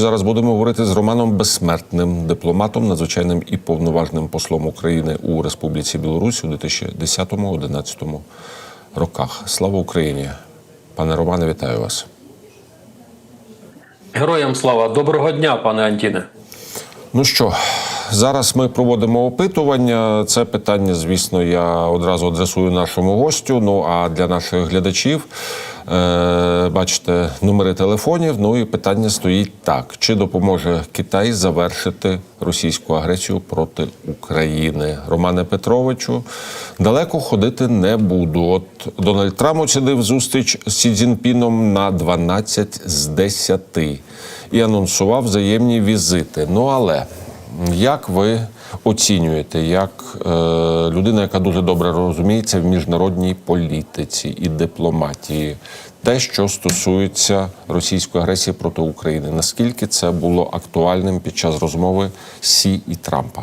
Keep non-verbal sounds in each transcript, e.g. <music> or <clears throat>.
Зараз будемо говорити з Романом Безсмертним, дипломатом, надзвичайним і повноважним послом України у Республіці Білорусь у 2010-2011 роках. Слава Україні! Пане Романе, вітаю вас. Героям слава, доброго дня, пане Антіне. Ну що, зараз ми проводимо опитування. Це питання, звісно, я одразу адресую нашому гостю. Ну а для наших глядачів бачите номери телефонів. Ну і питання стоїть так: чи допоможе Китай завершити російську агресію проти України? Романе Петровичу, далеко ходити не буду. От Дональд Трамп оцінив зустріч з Сі Цзіньпіном на 12 з 10 і анонсував взаємні візити. Ну але як ви оцінюєте, як е, людина, яка дуже добре розуміється в міжнародній політиці і дипломатії, те, що стосується російської агресії проти України, наскільки це було актуальним під час розмови Сі і Трампа?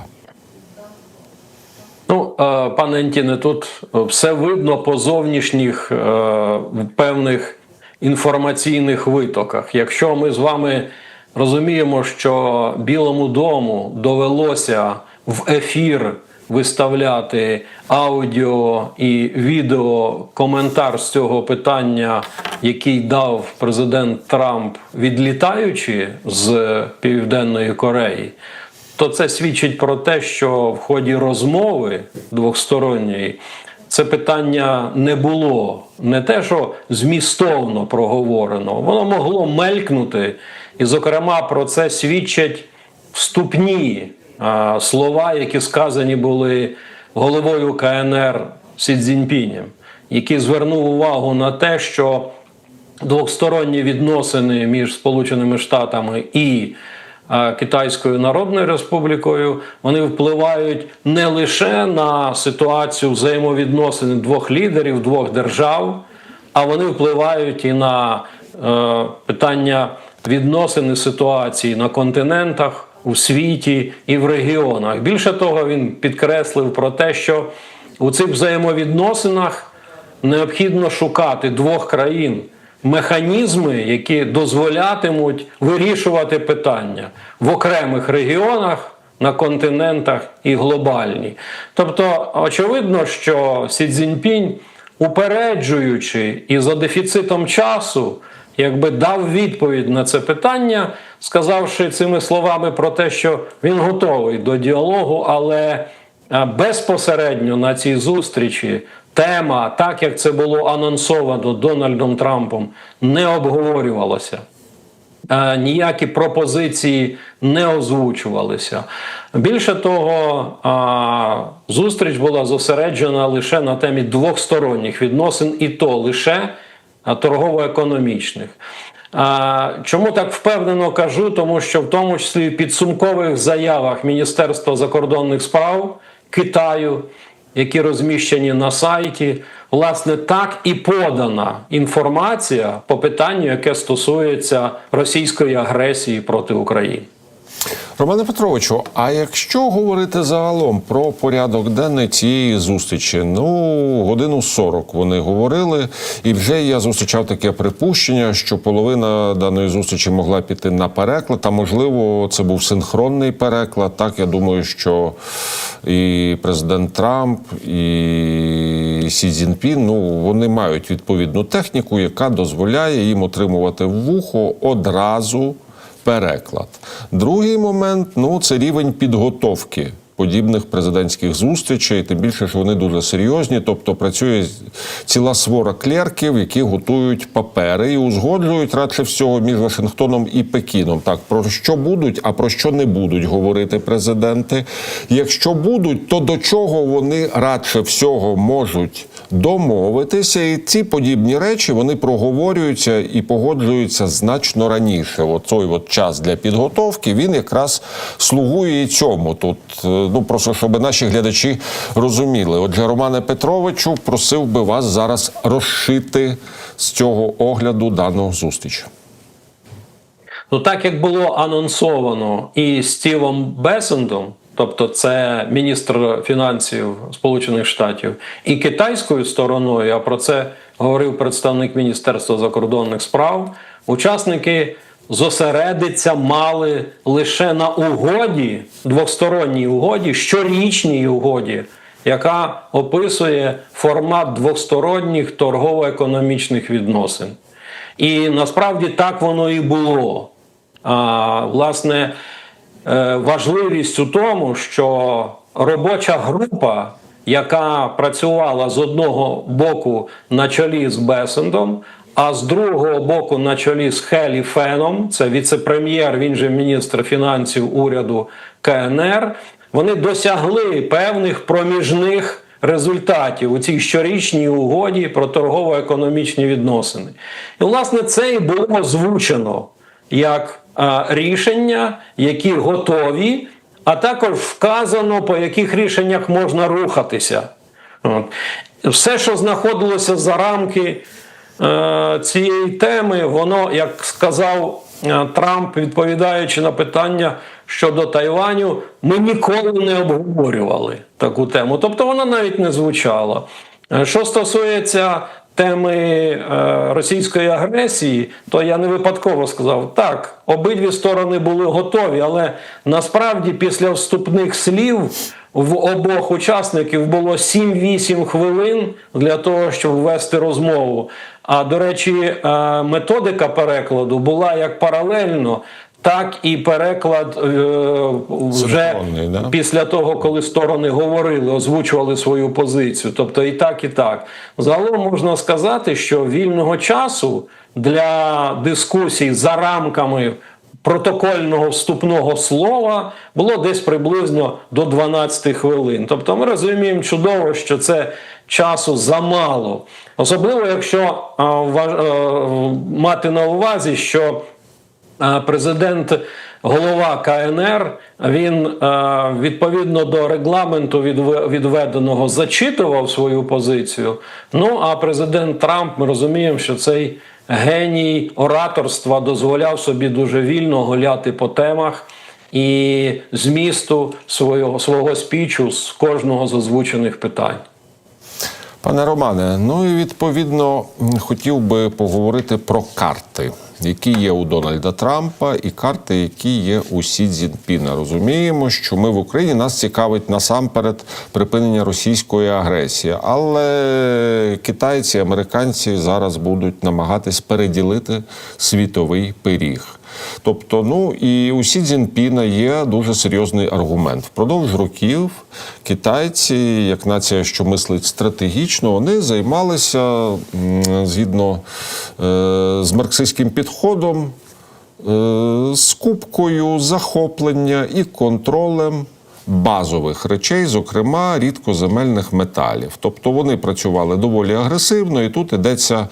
Ну, е, пане Антіне, тут все видно по зовнішніх е, певних інформаційних витоках. Якщо ми з вами розуміємо, що Білому дому довелося в ефір виставляти аудіо і відео коментар з цього питання, який дав президент Трамп, відлітаючи з Південної Кореї, то це свідчить про те, що в ході розмови двосторонньої це питання не було. Не те, що змістовно проговорено, воно могло мелькнути, і, зокрема, про це свідчать вступні слова, які сказані були головою КНР Сі Цзіньпінем, який звернув увагу на те, що двосторонні відносини між Сполученими Штатами і Китайською Народною Республікою вони впливають не лише на ситуацію взаємовідносин двох лідерів, двох держав, а вони впливають і на е, питання відносин і ситуації на континентах, у світі і в регіонах. Більше того, він підкреслив про те, що у цих взаємовідносинах необхідно шукати двох країн механізми, які дозволятимуть вирішувати питання в окремих регіонах. На континентах і глобальні. Тобто, очевидно, що Сі Цзіньпінь, упереджуючи і за дефіцитом часу, якби дав відповідь на це питання, сказавши цими словами про те, що він готовий до діалогу, але безпосередньо на цій зустрічі тема, так як це було анонсовано Дональдом Трампом, не обговорювалася. Е, Ніякі пропозиції не озвучувалися. Більше того, зустріч була зосереджена лише на темі двосторонніх відносин, і то лише торгово-економічних. Чому так впевнено кажу? Тому що в тому числі в підсумкових заявах Міністерства закордонних справ Китаю, які розміщені на сайті, власне, так і подана інформація по питанню, яке стосується російської агресії проти України. Романе Петровичу, а якщо говорити загалом про порядок денний цієї зустрічі, ну годину 40 вони говорили, і вже я зустрічав таке припущення, що половина даної зустрічі могла піти на переклад, а можливо, це був синхронний переклад. Так я думаю, що і президент Трамп, і Сі Цзіньпін, ну вони мають відповідну техніку, яка дозволяє їм отримувати вухо одразу переклад. Другий момент ну це рівень підготовки. Подібних президентських зустрічей, тим більше, що вони дуже серйозні, тобто працює ціла свора клерків, які готують папери і узгоджують радше всього між Вашингтоном і Пекіном. Так про що будуть, а про що не будуть говорити президенти. Якщо будуть, то до чого вони радше всього можуть домовитися, і ці подібні речі вони проговорюються і погоджуються значно раніше. Оцей от час для підготовки він якраз слугує і цьому. Тут е, ну просто щоб наші глядачі розуміли. Отже, Романе Петровичу, просив би вас зараз розшити з цього огляду дану зустріч. Ну, так як було анонсовано і Стівом Бесендом, тобто це міністр фінансів Сполучених Штатів, і китайською стороною, а про це говорив представник Міністерства закордонних справ, учасники зосередиться мали лише на угоді, двосторонній угоді, щорічній угоді, яка описує формат двосторонніх торгово-економічних відносин. І насправді так воно і було. А, власне, важливість у тому, що робоча група, яка працювала з одного боку на чолі з Бесендом, а з другого боку на чолі з Хелі Феном, це віце-прем'єр, він же міністр фінансів уряду КНР, вони досягли певних проміжних результатів у цій щорічній угоді про торгово-економічні відносини. І, власне, це і було озвучено як рішення, які готові, а також вказано, по яких рішеннях можна рухатися. От. Все, що знаходилося за рамки е, цієї теми, воно, як сказав е, Трамп, відповідаючи на питання щодо Тайваню, ми ніколи не обговорювали таку тему. Тобто вона навіть не звучала. Е, Що стосується теми е, російської агресії, то я не випадково сказав так, обидві сторони були готові, але насправді після вступних слів в обох учасників було 7-8 хвилин для того, щоб ввести розмову. А до речі, е, методика перекладу була як паралельно. Так і переклад е, вже да? після того, коли сторони говорили, озвучували свою позицію. Тобто і так, і так. Загалом можна сказати, що вільного часу для дискусій за рамками протокольного вступного слова було десь приблизно до 12 хвилин. Тобто ми розуміємо чудово, що це часу замало. Особливо, якщо а, ва- е, мати на увазі, що а, президент, голова КНР, він відповідно до регламенту відве- відведеного зачитував свою позицію. Ну а президент Трамп, ми розуміємо, що цей геній ораторства дозволяв собі дуже вільно гуляти по темах. І змісту свого, свого спічу з кожного з озвучених питань. Пане Романе, ну і відповідно хотів би поговорити про карти, які є у Дональда Трампа, і карти, які є у Сі Цзіньпіна. Розуміємо, що ми в Україні нас цікавить насамперед припинення російської агресії, але китайці, американці зараз будуть намагатись переділити світовий пиріг. Тобто, ну і у Сі Цзіньпіна є дуже серйозний аргумент. Впродовж років китайці, як нація, що мислить стратегічно, вони займалися згідно е, з марксистським підходом е, скупкою, захоплення і контролем базових речей, зокрема рідкоземельних металів. Тобто вони працювали доволі агресивно, і тут йдеться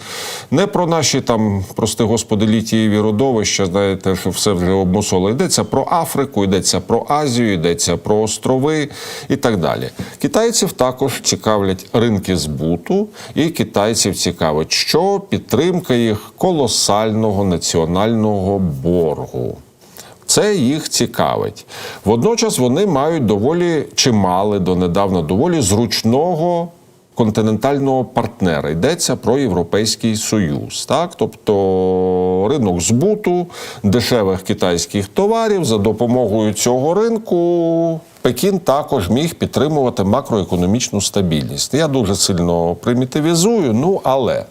не про наші там, прости господи, літієві родовища, знаєте, що все вже обмусоло. Йдеться про Африку, йдеться про Азію, йдеться про острови і так далі. Китайців також цікавлять ринки збуту, і китайців цікавить, що підтримка їх колосального національного боргу. Це їх цікавить. Водночас вони мають доволі чи мали донедавна доволі зручного континентального партнера. Йдеться про Європейський Союз. Так? Тобто ринок збуту дешевих китайських товарів за допомогою цього ринку. Пекін також міг підтримувати макроекономічну стабільність. Я дуже сильно примітивізую, ну але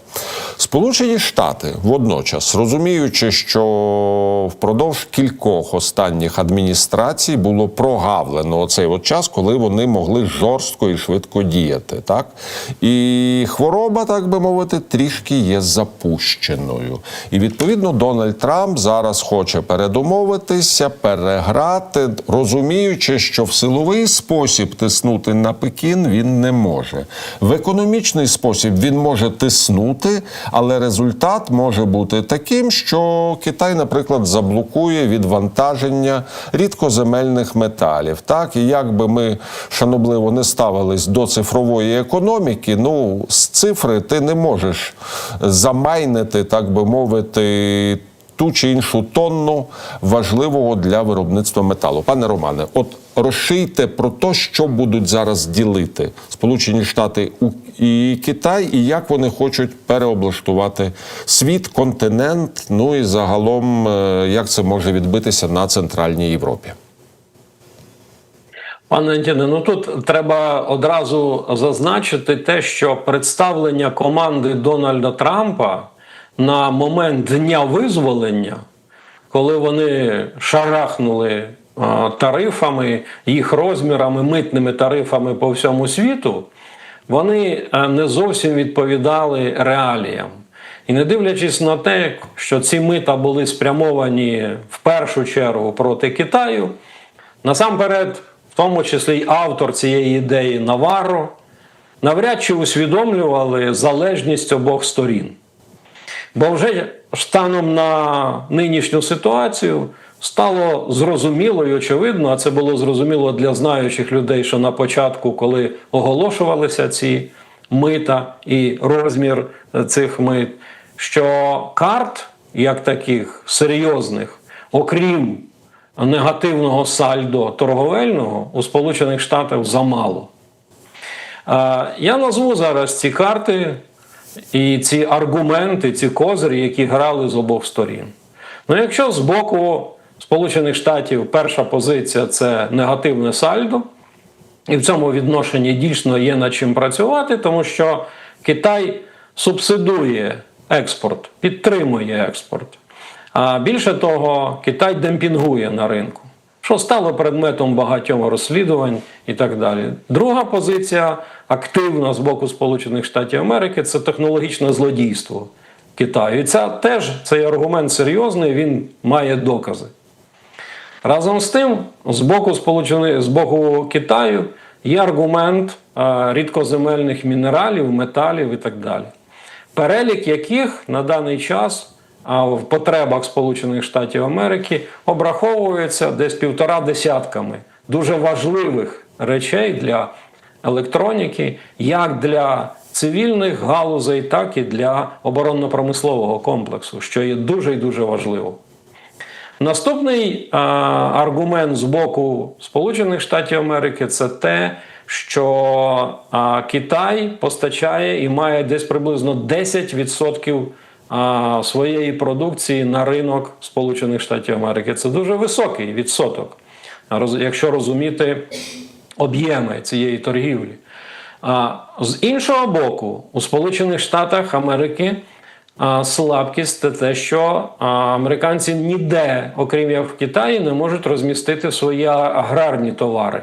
Сполучені Штати водночас, розуміючи, що впродовж кількох останніх адміністрацій було прогавлено оцей от час, коли вони могли жорстко і швидко діяти. Так? І хвороба, так би мовити, трішки є запущеною. І відповідно Дональд Трамп зараз хоче передумовитися, переграти, розуміючи, що в силовий спосіб тиснути на Пекін він не може. В економічний спосіб він може тиснути, але результат може бути таким, що Китай, наприклад, заблокує відвантаження рідкоземельних металів. Так, і як би ми шанобливо не ставились до цифрової економіки, ну з цифри ти не можеш замайнити, так би мовити. Ту чи іншу тонну важливого для виробництва металу. Пане Романе, от розшийте про те, що будуть зараз ділити Сполучені Штати і Китай, і як вони хочуть переоблаштувати світ, континент. Ну і загалом, е, як це може відбитися на центральній Європі. Пане Антіне, ну тут треба одразу зазначити те, що представлення команди Дональда Трампа на момент дня визволення, коли вони шарахнули тарифами, їх розмірами, митними тарифами по всьому світу, вони е, не зовсім відповідали реаліям. І не дивлячись на те, що ці мита були спрямовані в першу чергу проти Китаю, насамперед, в тому числі й автор цієї ідеї Наварро, навряд чи усвідомлювали залежність обох сторін. Бо вже станом на нинішню ситуацію стало зрозуміло і очевидно, а це було зрозуміло для знаючих людей, що на початку, коли оголошувалися ці мита і розмір цих мит, що карт, як таких серйозних, окрім негативного сальдо торговельного, у Сполучених Штатах замало. Е, Я назву зараз ці карти і ці аргументи, ці козирі, які грали з обох сторін. Ну, якщо з боку Сполучених Штатів перша позиція це негативне сальдо, і в цьому відношенні дійсно є над чим працювати, тому що Китай субсидує експорт, підтримує експорт. А більше того, Китай демпінгує на ринку, що стало предметом багатьох розслідувань і так далі. Друга позиція активна з боку Сполучених Штатів Америки це технологічне злодійство Китаю. І це теж цей аргумент серйозний, він має докази. Разом з тим, з боку Сполучених з боку Китаю є аргумент е, рідкоземельних мінералів, металів і так далі, перелік яких на даний час в потребах Сполучених Штатів Америки обраховується десь півтора десятками дуже важливих речей для електроніки, як для цивільних галузей, так і для оборонно-промислового комплексу, що є дуже і дуже важливо. Наступний а, аргумент з боку Сполучених Штатів Америки це те, що а, Китай постачає і має десь приблизно 10% а, своєї продукції на ринок Сполучених Штатів Америки. Це дуже високий відсоток, якщо розуміти об'єми цієї торгівлі. А з іншого боку, у Сполучених Штатах Америки слабкість це те, що американці ніде, окрім як в Китаї, не можуть розмістити свої аграрні товари.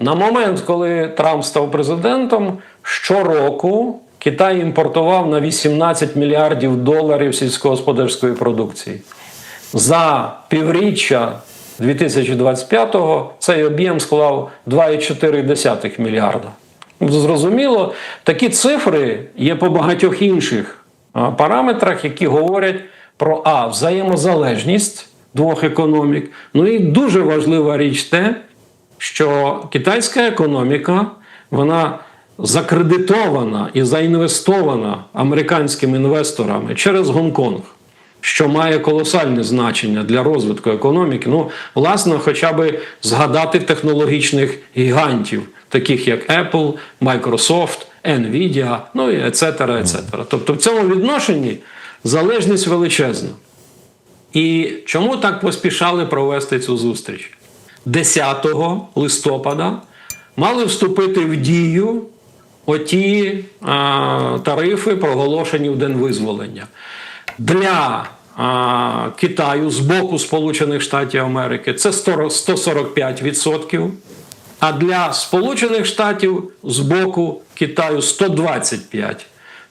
На момент, коли Трамп став президентом, щороку Китай імпортував на 18 мільярдів доларів сільськогосподарської продукції. За півріччя 2025-го цей об'єм склав 2,4 мільярда. Зрозуміло, такі цифри є по багатьох інших параметрах, які говорять про а, взаємозалежність двох економік. Ну і дуже важлива річ те, що китайська економіка вона закредитована і заінвестована американськими інвесторами через Гонконг, що має колосальне значення для розвитку економіки. Ну, власне, хоча б згадати технологічних гігантів, таких як Apple, Microsoft, Nvidia, ну і ецетера, ецетера. Тобто в цьому відношенні залежність величезна. І чому так поспішали провести цю зустріч? 10 листопада мали вступити в дію оті а, тарифи, проголошені в День визволення. Для а, Китаю з боку Сполучених Штатів Америки це 100 145%, а для Сполучених Штатів з боку Китаю 125%.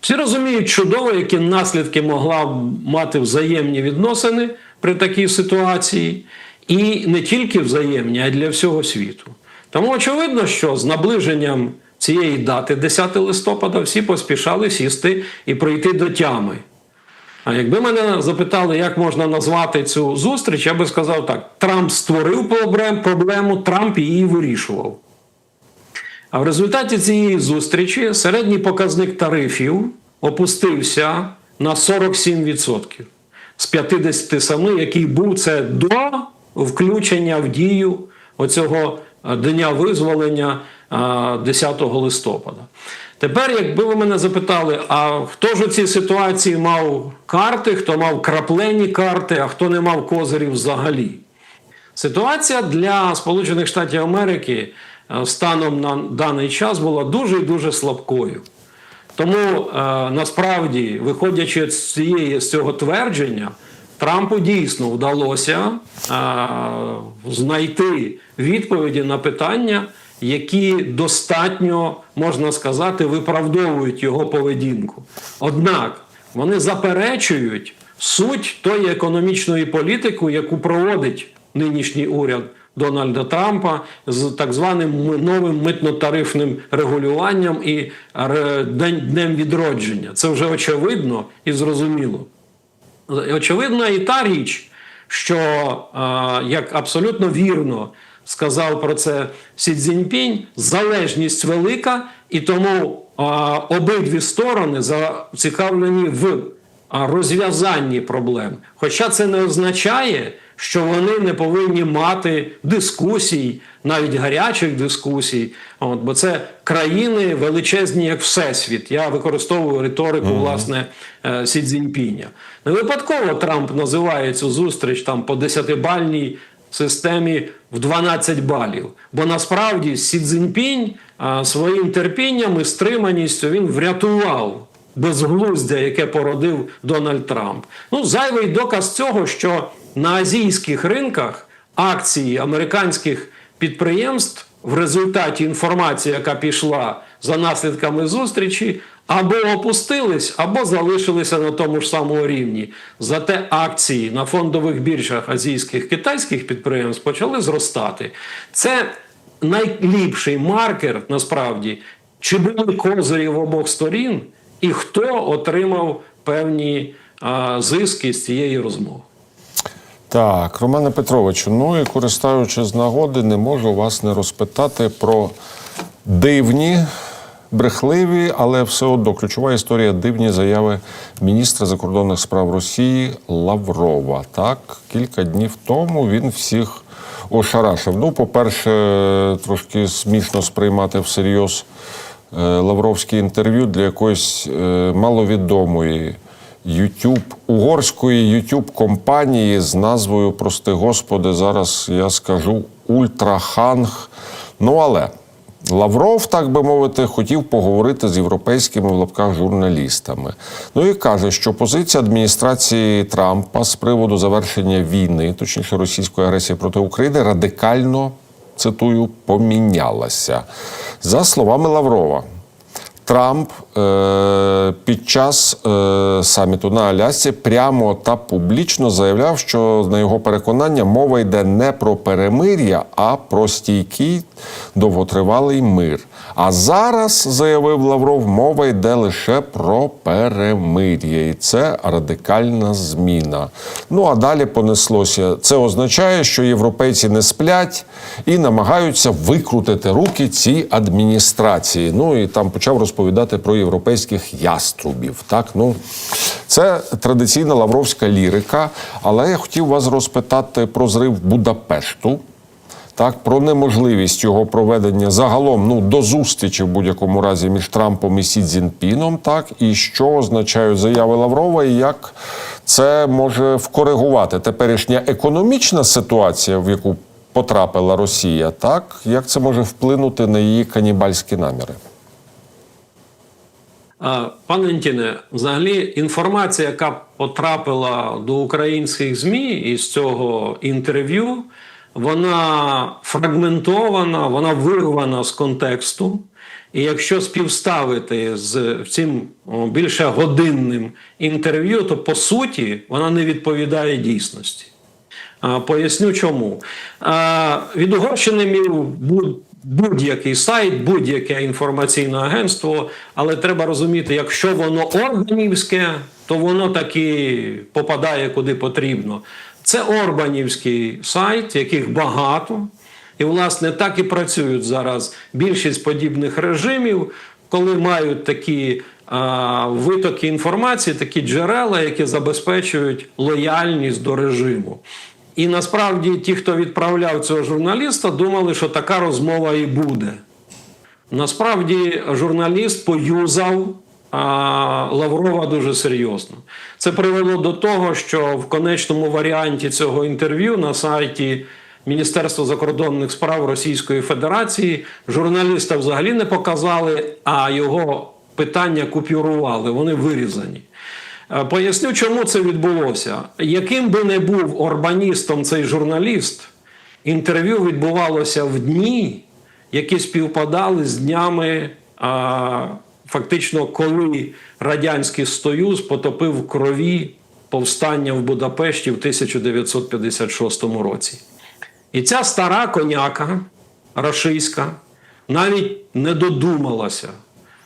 Всі розуміють чудово, які наслідки могла б мати взаємні відносини при такій ситуації, і не тільки взаємні, а й для всього світу. Тому очевидно, що з наближенням цієї дати, 10 листопада, всі поспішали сісти і прийти до тями. А якби мене запитали, як можна назвати цю зустріч, я би сказав так: Трамп створив проблему, Трамп її вирішував. А в результаті цієї зустрічі середній показник тарифів опустився на 47% з 57, який був це до включення в дію оцього дня визволення е, 10 листопада. Тепер, якби ви мене запитали, а хто ж у цій ситуації мав карти, хто мав краплені карти, а хто не мав козирів взагалі? Ситуація для Сполучених Штатів Америки е, станом на даний час була дуже і дуже слабкою. Тому е, насправді, виходячи з, цієї, цього твердження, Трампу дійсно вдалося е, знайти відповіді на питання, які достатньо, можна сказати, виправдовують його поведінку. Однак вони заперечують суть тої економічної політики, яку проводить нинішній уряд Дональда Трампа з так званим новим митно-тарифним регулюванням і днем відродження. Це вже очевидно і зрозуміло. Очевидна і та річ, що, е, як абсолютно вірно сказав про це Сі Цзіньпінь, залежність велика, і тому е, обидві сторони зацікавлені в е, розв'язанні проблем. Хоча це не означає, що вони не повинні мати дискусій, навіть гарячих дискусій, от, бо це країни величезні, як всесвіт. Я використовую риторику власне е, Сі Цзіньпіня. Не випадково Трамп називає цю зустріч там по десятибальній системі в 12 балів. Бо насправді Сі Цзіньпінь а, своїм терпінням і стриманістю він врятував безглуздя, яке породив Дональд Трамп. Ну, зайвий доказ цього, що на азійських ринках акції американських підприємств в результаті інформації, яка пішла за наслідками зустрічі, або опустились, або залишилися на тому ж самому рівні. Зате акції на фондових біржах азійських китайських підприємств почали зростати. Це найліпший маркер насправді, чи були козирі в обох сторін, і хто отримав певні а, зиски з цієї розмови. Так, Романе Петровичу, ну і користуючись нагоди, не можу вас не розпитати про дивні, брехливі, але все одно ключова історія дивні заяви міністра закордонних справ Росії Лаврова. Так, кілька днів тому він всіх ошарашив. Ну, по-перше, трошки смішно сприймати всерйоз е, лавровське інтерв'ю для якоїсь е, маловідомої. YouTube, угорської youtube компанії з назвою Прости Господи, зараз я скажу Ультраханг. Ну але Лавров, так би мовити, хотів поговорити з європейськими в лапках журналістами. Ну і каже, що позиція адміністрації Трампа з приводу завершення війни, точніше російської агресії проти України, радикально цитую, помінялася. За словами Лаврова. Трамп е, під час е, саміту на Алясці прямо та публічно заявляв, що на його переконання мова йде не про перемир'я, а про стійкий довготривалий мир. А зараз, заявив Лавров, мова йде лише про перемир'я, і це радикальна зміна. Ну а далі понеслося. Це означає, що європейці не сплять і намагаються викрутити руки цій адміністрації. Ну і там почав розповідати про європейських яструбів. Так, ну це традиційна лавровська лірика. Але я хотів вас розпитати про зрив Будапешту. Так, про неможливість його проведення загалом ну до зустрічі в будь-якому разі між Трампом і Сі Цзінпіном, так і що означають заяви Лаврова, і як це може вкоригувати теперішня економічна ситуація, в яку потрапила Росія, так як це може вплинути на її канібальські наміри? Пане Антіне, взагалі інформація, яка потрапила до українських ЗМІ із цього інтерв'ю, вона фрагментована, вона вирвана з контексту. І якщо співставити з цим більше годинним інтерв'ю, то по суті вона не відповідає дійсності. Поясню чому. Від Угорщини міг будь-який сайт, будь-яке інформаційне агентство, але треба розуміти, якщо воно органівське, то воно таки попадає куди потрібно. Це Орбанівський сайт, яких багато. І, власне, так і працюють зараз більшість подібних режимів, коли мають такі а, витоки інформації, такі джерела, які забезпечують лояльність до режиму. І насправді ті, хто відправляв цього журналіста, думали, що така розмова і буде. Насправді журналіст поюзав Лаврова дуже серйозно. Це привело до того, що в конечному варіанті цього інтерв'ю на сайті Міністерства закордонних справ Російської Федерації журналіста взагалі не показали, а його питання купюрували, вони вирізані. Е, Поясню, чому це відбулося. Яким би не був орбаністом цей журналіст, інтерв'ю відбувалося в дні, які співпадали з днями, фактично, коли Радянський Союз потопив в крові повстання в Будапешті в 1956 році. І ця стара коняка рашистська навіть не додумалася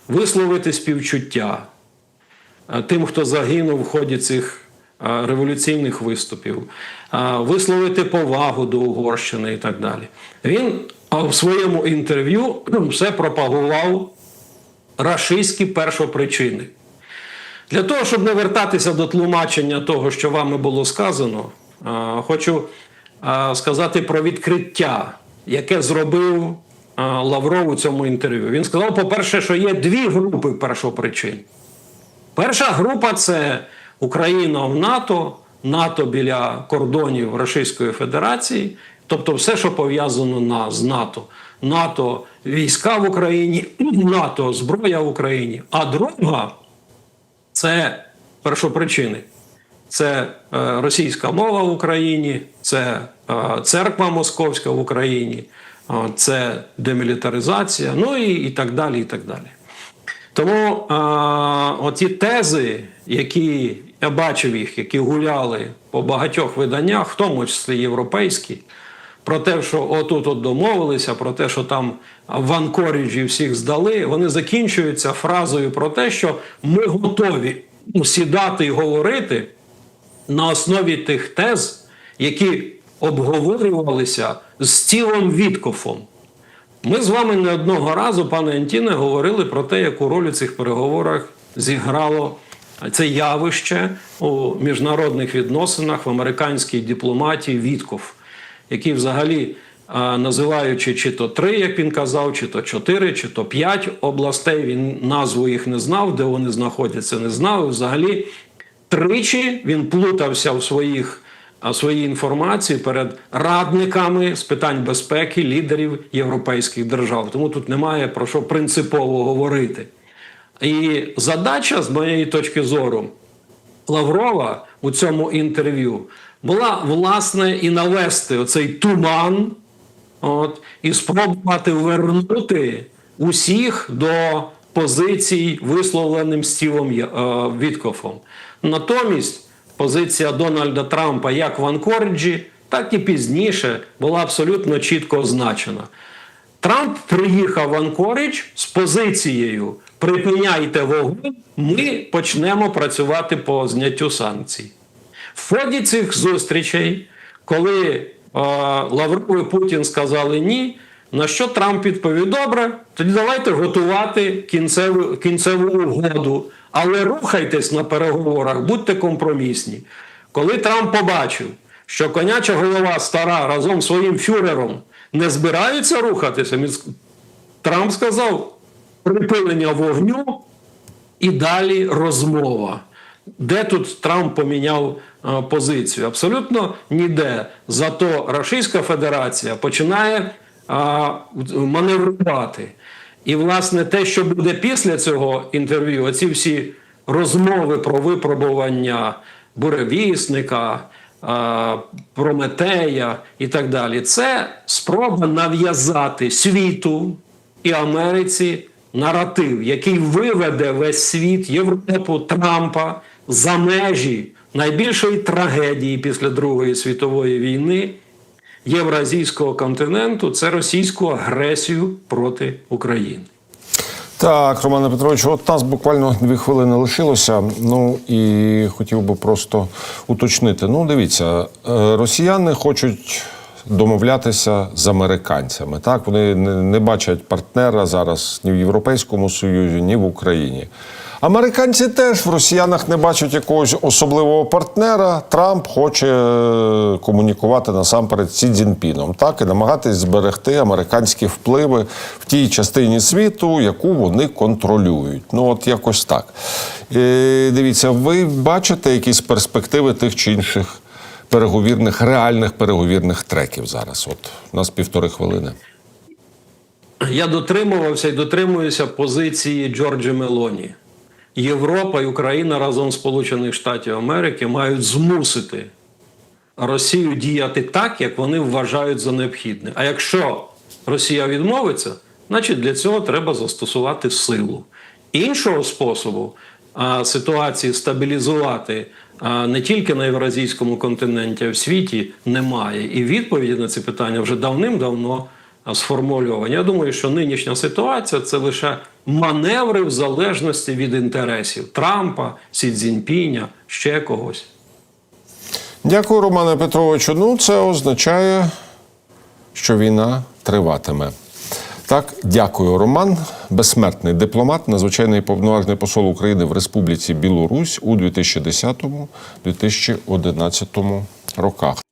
висловити співчуття е, тим, хто загинув в ході цих е, революційних виступів, е, висловити повагу до Угорщини і так далі. Він в своєму інтерв'ю <clears throat> все пропагував рашистські першопричини. Для того, щоб не вертатися до тлумачення того, що вами було сказано, хочу сказати про відкриття, яке зробив Лавров у цьому інтерв'ю. Він сказав, по-перше, що є дві групи першопричин. Перша група це Україна в НАТО, НАТО біля кордонів Російської Федерації, тобто все, що пов'язано з НАТО. НАТО війська в Україні, НАТО зброя в Україні. А друга це першопричини. Це е, російська мова в Україні, це е, церква московська в Україні, е, це демілітаризація, ну і, і так далі. і так далі. Тому оці тези, які я бачив їх, які гуляли по багатьох виданнях, в тому числі європейські, про те, що отут от домовилися, про те, що там в Анкоріджі всіх здали, вони закінчуються фразою про те, що ми готові сідати і говорити на основі тих тез, які обговорювалися з цілим Віткофом. Ми з вами не одного разу, пане Антіне, говорили про те, яку роль у цих переговорах зіграло це явище у міжнародних відносинах в американській дипломатії Вітков, який взагалі, називаючи чи то три, як він казав, чи то чотири, чи то п'ять областей, він назву їх не знав, де вони знаходяться, не знав. Взагалі, тричі він плутався в своїх своїй інформації перед радниками з питань безпеки лідерів європейських держав. Тому тут немає про що принципово говорити. І задача, з моєї точки зору, Лаврова у цьому інтерв'ю була власне і навести оцей туман, от, і спробувати вернути усіх до позицій, висловленим Стівом е, Віткофом. Натомість позиція Дональда Трампа як в Анкоріджі, так і пізніше була абсолютно чітко означена. Трамп приїхав в Анкорідж з позицією припиняйте вогонь, ми почнемо працювати по зняттю санкцій. В ході цих зустрічей, коли е, Лавров і Путін сказали ні, на що Трамп відповів: добре, тоді давайте готувати кінцеву, кінцеву угоду, але рухайтесь на переговорах, будьте компромісні. Коли Трамп побачив, що коняча голова стара разом з своїм фюрером не збираються рухатися, Трамп сказав припинення вогню і далі розмова. Де тут Трамп поміняв е, позицію? Абсолютно ніде. Зато Російська Федерація починає а, маневрувати. І, власне, те, що буде після цього інтерв'ю, оці всі розмови про випробування буревісника, а, Прометея і так далі, це спроба нав'язати світу і Америці наратив, який виведе весь світ, Європу, Трампа за межі найбільшої трагедії після Другої світової війни Євразійського континенту це російську агресію проти України. Так, Романе Петровичу, от нас буквально дві хвилини лишилося. Ну і хотів би просто уточнити. Ну, дивіться, е, росіяни хочуть домовлятися з американцями. Так, вони не, бачать партнера зараз ні в Європейському Союзі, ні в Україні. Американці теж в росіянах не бачать якогось особливого партнера. Трамп хоче е, комунікувати насамперед Сі Цзіньпіном, так і намагатись зберегти американські впливи в тій частині світу, яку вони контролюють. Ну, от якось так. Е, дивіться, ви бачите якісь перспективи тих чи інших переговірних, реальних переговірних треків зараз? От у нас півтори хвилини. Я дотримувався і дотримуюся позиції Джорджі Мелоні. Європа і Україна разом з Сполучених Штатів Америки мають змусити Росію діяти так, як вони вважають за необхідне. А якщо Росія відмовиться, значить для цього треба застосувати силу. Іншого способу а, ситуації стабілізувати не тільки на євразійському континенті, а в світі немає. І відповіді на ці питання вже давним-давно сформульовані. Я думаю, що нинішня ситуація це лише маневри в залежності від інтересів Трампа, Сі Цзіньпіня, ще когось. Дякую, Романе Петровичу. Ну, це означає, що війна триватиме. Так, дякую, Роман. Безсмертний дипломат, надзвичайний повноважний посол України в Республіці Білорусь у 2010-2011 роках.